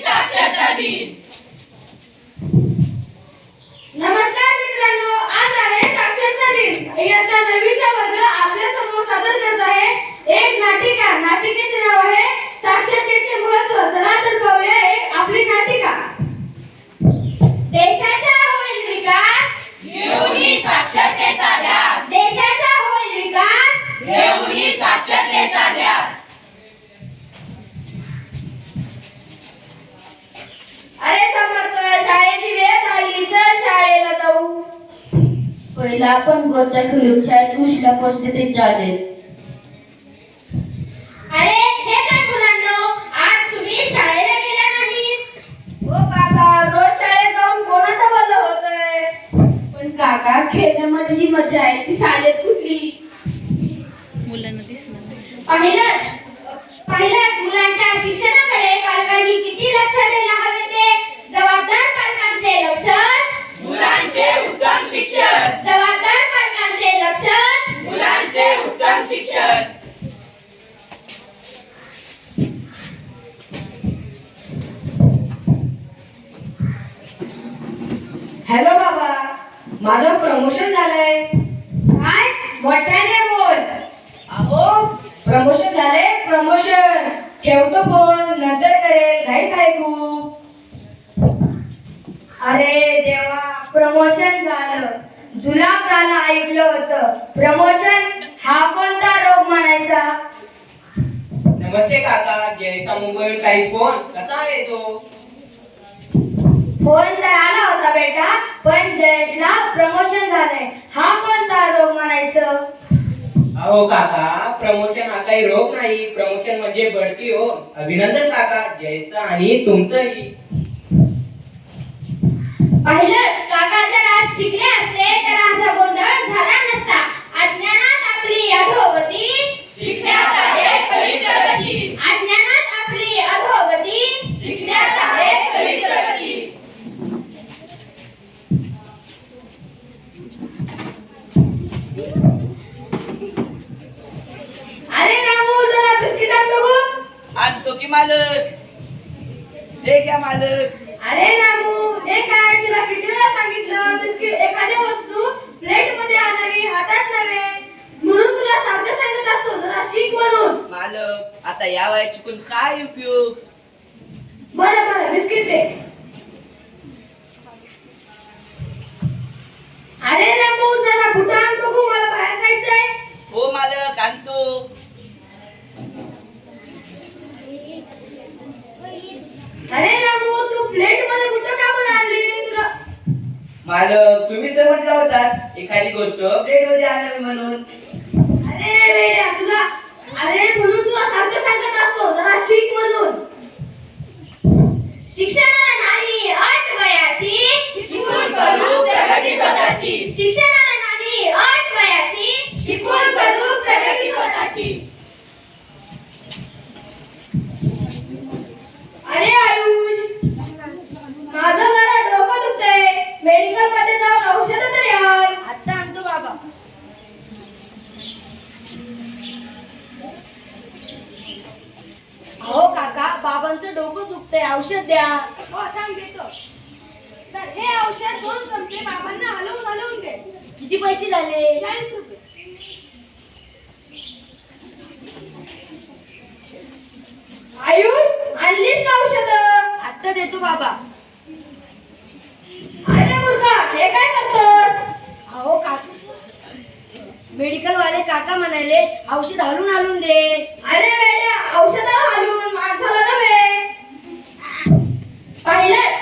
साक्षरता साक्षरता दिन नमस्कार मित्रांनो आज आहे पहिला आपण गोत्या खोलीत शाळेत उशिरा पोहोचले ते चालेल अरे हे काय मुलांनो? आज तुम्ही शाळेला गेला नाही हो काका रोज शाळेत जाऊन कोणाचं भलं होतंय? पण काका खेळण्यामध्ये जी मजा आहे. ती हॅलो बाबा माझं प्रमोशन झालंय. काय? मोठ्याने बोल. अहो प्रमोशन झालंय प्रमोशन ठेवतो फोन नंतर करेल काही काय खूप अरे देवा प्रमोशन झालं. जुलाब झालं ऐकलं होतं. प्रमोशन हा कोणता रोग म्हणायचा? नमस्ते काका जयचा मुंबई काही फोन कसा आहे तो? फोन पण जयेशला प्रमोशन झालंय. हा कोणता रोग म्हणायचं? अहो काका प्रमोशन हा काही रोग नाही. प्रमोशन म्हणजे बढती हो. अभिनंदन काका. जयचा आणि तुमचंही. पाहिलं? काका जर आज शिकले असते तर असा गोंधळ झाला नसता. आणतो की मालक? हे घ्या मालक. अरे रामू हे काय? तुला किती वेळा सांगितलं? बिस्किट एखाद्या वस्तू प्लेटमध्ये आणावी हातात नव्हे म्हणून तुला सारखं सांगत असतो जरा शिक म्हणून. मालक आता या वयात शिकून काय उपयोग? बरं बरं बिस्किट दे. अरे रामू जरा आण बघू मला बाहेर जायचंय. हो मालक आणतो. अरे रामू तू प्लेटमध्ये कुठं का बरं आणली तुला? मालक तुम्हीच तर म्हटलं होता एखादी गोष्ट प्लेटमध्ये आणावी म्हणून. अरे वेड्या तुला अरे म्हणून तुला सारखं सांगत असतो जरा शिक म्हणून. शिक्षणाला नाही अट वयाची शिकून करू प्रगती स्वतःची. शिक्षणाला नाही अट वयाची शिकून करू प्रगती स्वतःची अरे आयुष माझं जरा डोकं दुखतंय मेडिकलमध्ये जाऊन औषध तरी आण आता आणतो बाबा अहो काका बाबांचं दुखतंय औषध द्या. हो थांब देतो तर हे औषध दोन चमचे बाबांना हलवून हलवून दे किती पैसे झाले? चाळीस रुपये. आयुष आणलीस का औषध? आत्ता देतो बाबा. अरे मुर्गा हे काय करतोस? अहो काका मेडिकल वाले काका म्हणाले औषध हलून हलून दे. अरे वेड्या माणसाला नव्हे पहिलं